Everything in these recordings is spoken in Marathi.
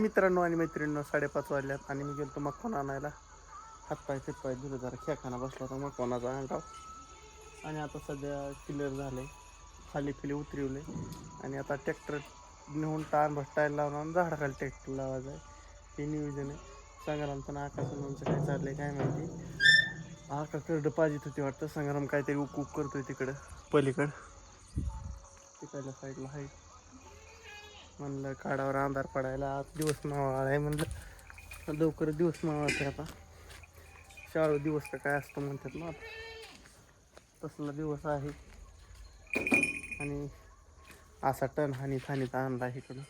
मित्रांनो आणि मैत्रिणींनो साडेपाच वाजल्यात आणि मी गेलो मक्कोन आणायला. हातपाय फिटपाय दिलं जरा. खेळखाना बसला होता मक्कोनाचा अंगाव आणि आता सध्या क्लिअर झाले खाली फिली उतरवले. आणि आता ट्रॅक्टर नेऊन टाण भट्टायला लावून आणि झाडाखाली ट्रॅक्टर लावायचं आहे. हे नियोजन आहे. संग्राम संग्रामचं ना आकाशाचं काय चाललंय काय माहिती. आकाश करडं पाहिजेत होती वाटतं. संग्राम काहीतरी उक उक करतोय तिकडं पलीकडं. तिकडल्या साईडला आहे म्हणलं काडावर अंधार पडायला आज दिवस मावाळ आहे म्हणलं. लवकर दिवस मावळते आता. शाळू दिवस तर काय असतं म्हणतात ना तसला दिवस आहे. आणि असा टन हानी थानीत आणला इकडं.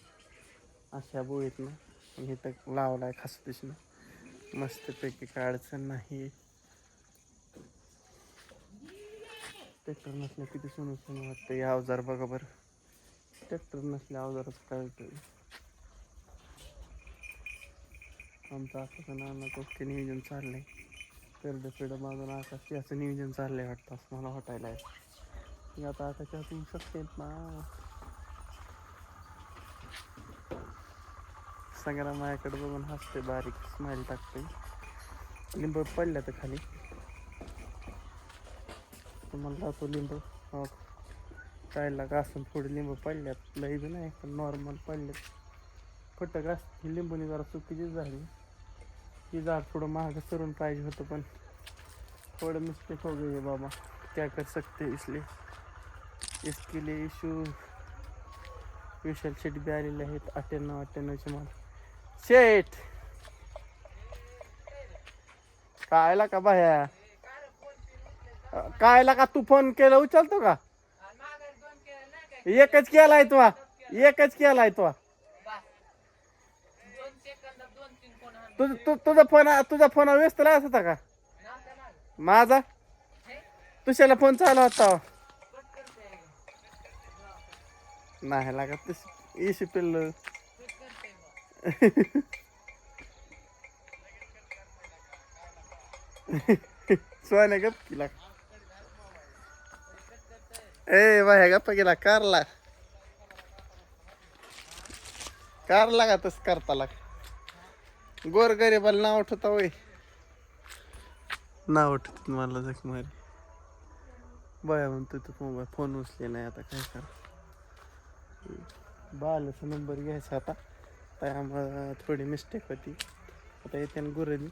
अशा बोळीतनं. आणि इथं लावला आहे खास दिशेनं मस्तपैकी काय अडचण नाही. ट्रॅक्टर नसलं किती सोनं सोनं वाटतं या अवजार बघा बरं. ट्रॅक्टर नसल्या अवजाराचं काय आमचं असं नाना गोष्टी नियोजन चाललंय करडं फिडं बाजून आकाश याचं नियोजन चाललंय वाटतं असं मला वाटायला आहे आता आकाशात येऊ शकते ना सगळ्या माझ्याकडे बघून हसते बारीक स्माईल टाकते लिंब पडल्या तर खाली तुम्हाला तो लिंब हो घासून थोडी लिंब पडल्यात. लई बी नाही पण नॉर्मल पडल्यात. फटक घास ही लिंबूनी जरा चुकीचीच झाली. ही झाड थोडं महाग सरून पाहिजे होतं पण थोडं मिस्टेक हो गई बाबा. क्या कर सकते इसलिए इसके लिए इशू विशाल शेट बी आलेले आहेत. अठ्ठ्याण्णव अठ्ठ्याण्णवचे माल. शेठ कायला का बाया? कायला का तू फोन केला? उचलतो का? एकच केलाय तो. एकच केलाय तो. तुझ तु- तुझा फोन तुझा फोन व्यस्त लागत होता का? माझा? तुझ्याला फोन चालू होता. नाही लागत तस इशी पिल्ल. सोने गप लाग ए बाय गप्पा गेला कारला कारला का तस करता लाग गोर गरीबाला नाव उठवता वय नाव उठत मला जख मारी बया म्हणतो तू मोबाईल फोन उचले नाही आता काय कर बालाचा नंबर घ्यायचा आता त्यामुळं थोडी मिस्टेक होती आता येते गुरली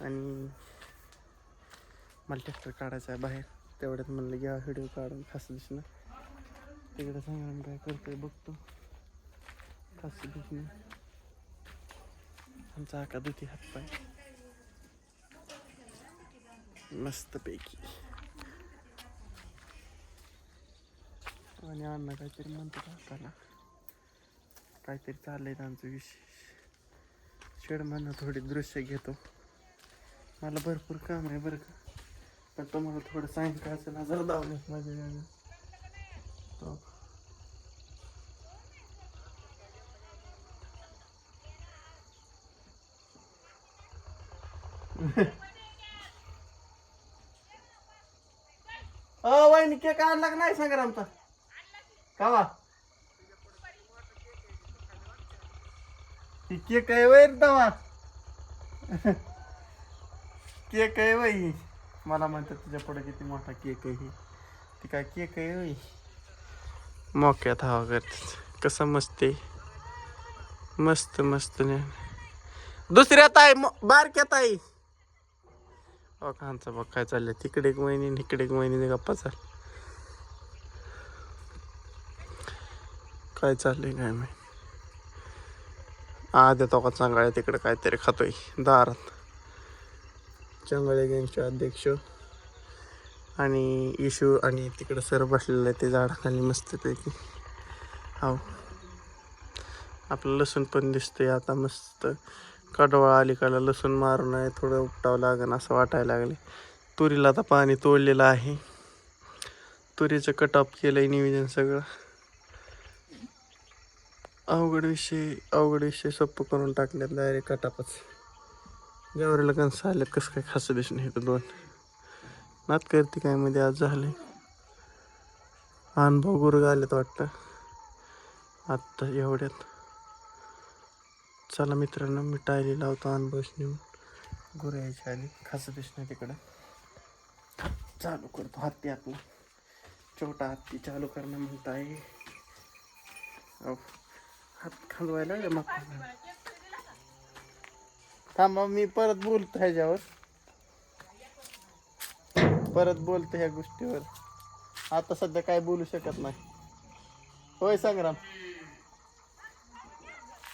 आणि मला ट्रॅक्टर काढायचा आहे बाहेर तेवढ्यात म्हणलं घ्या व्हिडिओ काढून खास दिसणं. तिकडे सांगा काय करतोय बघतो. खास दिसणं. आमचा आका दुती हात पाय मस्तपैकी. आणि अण्णा काहीतरी म्हणतो काकाला काहीतरी चाललंय त्यांचं विशेष. शेड म्हणणं थोडी दृश्य घेतो. मला भरपूर काम आहे बरं का. पण तुम्हाला थोडं सायंकाळचं नजर दावलं माझ्या गावी. तो. अ वहिनी केक आणला का नाही सांगा आमचा कावा? ही केक आहे वैर तवा. केक आहे वही मला म्हणतात तुझ्या पुढे किती मोठा केक आहे ती काय केक आहे मोक्यात हवा करते कसं मस्त आहे. मस्त मस्त दुसऱ्या ताई आहे बारक्यात आहे कांचा बघ काय चाललंय? तिकडे एक महिने इकडे एक महिने गप्पा चाल काय चाललंय काय माहिती. आद्या तो का चांगला तिकडे काहीतरी खातोय. दारात. चंगळे गँगचे अध्यक्ष. आणि इशू आणि तिकडं सर बसलेलं आहे ते झाडाखाली मस्तपैकी हो आपलं लसूण पण दिसतंय आता मस्त. कडवळा अलीकडला लसूण मारून आहे थोडं उपटावं लागेल असं वाटायला लागले तुरीला आता पाणी तोडलेलं आहे. तुरीचं कटअप केलं आहे नियोजन सगळं. अवघड विषय अवघड विषय सोपं करून टाकले डायरेक्ट कटापच ज्यावर कणसं आलेत कसं काय खास दिसून हे दोन. नात करते काय मध्ये आज झाले अनुभव गुरग आलेत वाटतं. आत्ता एवढ्यात. चला मित्रांनो मी टायली लावतो अनुभव नेऊन. गुरु यायची आधी खास दिसणं तिकडं चालू करतो हत्ती आपला. छोटा हत्ती चालू करणं म्हणताय. अहो, हात खालवायला मग. थांबा मी परत बोलतो ह्याच्यावर. परत बोलतो ह्या गोष्टीवर. आता सध्या काय बोलू शकत नाही. होय संग्राम.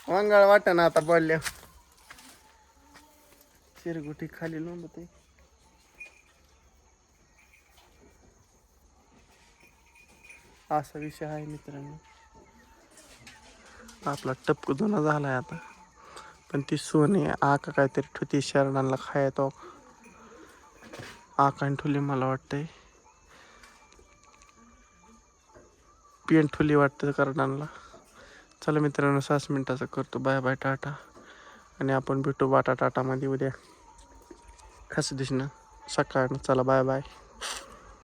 मंगळ वाटे ना आता पडल्या चिरगुटी खाली लोंबते असा विषय आहे मित्रांनो. आपला टपक जुना झालाय आता. पण ती सोने आका काहीतरी ठुती शरणांना खायतो आकाने ठुली मला वाटतंय. पेन ठुली वाटतं करणांना चला मित्रांनो सात मिनिटाचं करतो. बाय बाय टाटा. आणि आपण भेटू बाटा टाटामध्ये उद्या. खास दिसणं. सकाळनं चला बाय बाय.